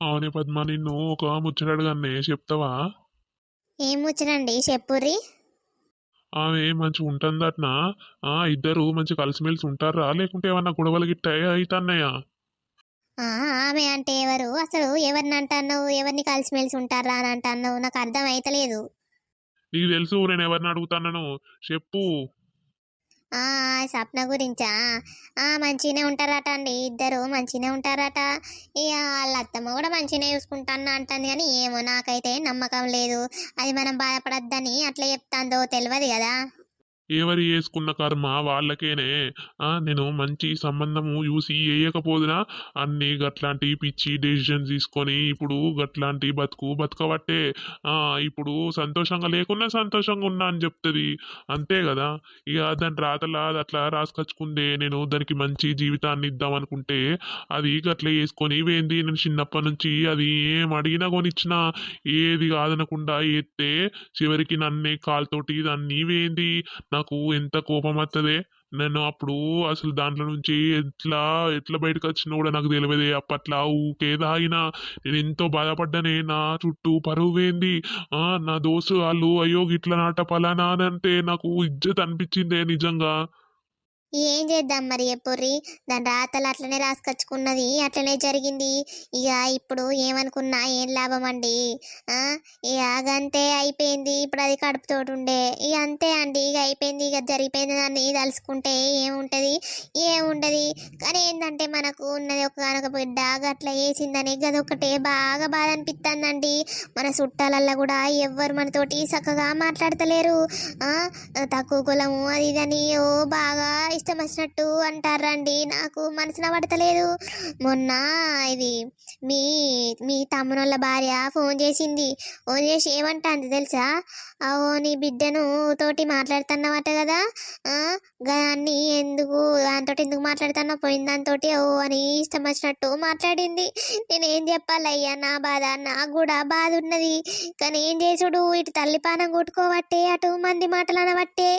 అవునే పద్మ నిన్ను ఒక ముచ్చటగానే చెప్తావా? ఏం ముచ్చరండి చెప్పుర్రి. ఆమె మంచి ఉంటుందట్నా? ఆ ఇద్దరు మంచి కలిసిమెలిసి ఉంటారా లేకుంటే ఏమన్నా గొడవలు గిట్ట అవుతున్నాయా ఆమె అంటే ఎవరు? అసలు ఎవరిని అంటున్నావు? ఎవరిని కలిసిమెలిసి ఉంటారా అని అంటున్నావు? నాకు అర్థం అయితలేదు నీకు తెలుసు నేను ఎవరిని అడుగుతాను చెప్పు. ఆ సప్న గురించా? ఆ మంచిగానే ఉంటారట అండి. ఇద్దరు మంచిగానే ఉంటారట. ఇక వాళ్ళ అత్తమ్మ కూడా మంచిగానే చూసుకుంటాను అంటుంది కానీ ఏమో నాకైతే నమ్మకం లేదు. అది మనం బాధపడద్దని అట్లా చెప్తాందో తెలియదు కదా. ఎవరి వేసుకున్న కర్మ వాళ్ళకేనే? నేను మంచి సంబంధము చూసి వేయకపోదునా అన్ని గట్లాంటి పిచ్చి డెసిషన్ తీసుకొని ఇప్పుడు గట్లాంటి బతుకు బతకబట్టే ఆ ఇప్పుడు సంతోషంగా లేకున్నా సంతోషంగా ఉన్నా అని చెప్తుంది. అంతే కదా? ఇక దాని రాతలా అట్లా రాసుకొచ్చుకుందే నేను దానికి మంచి జీవితాన్ని ఇద్దాం అనుకుంటే అది గట్లా వేసుకొని వేంది నేను చిన్నప్పటి నుంచి అది ఏం అడిగినా కొనిచ్చినా ఏది కాదనకుండా ఎత్తే చివరికి నన్నే కాలుతోటి దాన్ని వేంది నాకు ఎంత కోపం వస్తుంది నేను అప్పుడు అసలు దాంట్లో నుంచి ఎట్లా ఎట్లా బయటకు వచ్చినా కూడా నాకు తెలియదే. అప్పట్లో ఊకే తాగినా. నేను ఎంతో బాధపడ్డానే. నా చుట్టూ పరువేంది? ఆ నా దోస్తు వాళ్ళు అయ్యో గిట్ల నాట పలానా అని అంటే నాకు ఇజ్జత్ అనిపించిందే నిజంగా. ఏం చేద్దాం మరి ఎప్పుర్రి? దాని రాతలు అట్లనే రాసుకొచ్చుకున్నది అట్లనే జరిగింది. ఇక ఇప్పుడు ఏమనుకున్నా ఏం లాభం అండి? ఇక అంతే అయిపోయింది. ఇప్పుడు అది కడుపుతోటి ఉండే ఇక అంతే అండి. ఇక అయిపోయింది. ఇక జరిగిపోయింది దాన్ని తలుసుకుంటే ఏముంటుంది? ఏముంటది కానీ ఏంటంటే మనకు ఉన్నది ఒక కనుక బిడ్డ అట్లా వేసిందని గదొకటే బాగా బాధ అనిపిస్తుందండి మన చుట్టాలల్లో కూడా ఎవ్వరు మనతోటి చక్కగా మాట్లాడతలేరు. తక్కువ కులము అది ఇదని ఓ బాగా ఇష్టం వచ్చినట్టు అంటారండి. నాకు మనసున పడతలేదు. మొన్న ఇది మీ మీ తమ్మునోళ్ళ భార్య ఫోన్ చేసింది. ఫోన్ చేసి ఏమంటాంది తెలుసా? ఓ నీ బిడ్డను తోటి మాట్లాడుతున్నావట కదా? దాన్ని ఎందుకు దాంతో ఎందుకు మాట్లాడుతున్నావు పోయిన దాంతో ఓ అని ఇష్టం వచ్చినట్టు మాట్లాడింది. నేను ఏం చెప్పాలయ్యా? నా బాధ నాకు కూడా బాధ ఉన్నది. కానీ ఏం చేసుడు? ఇటు తల్లిపానం కొట్టుకోవట్టే అటు మంది మాటలు అనబట్టే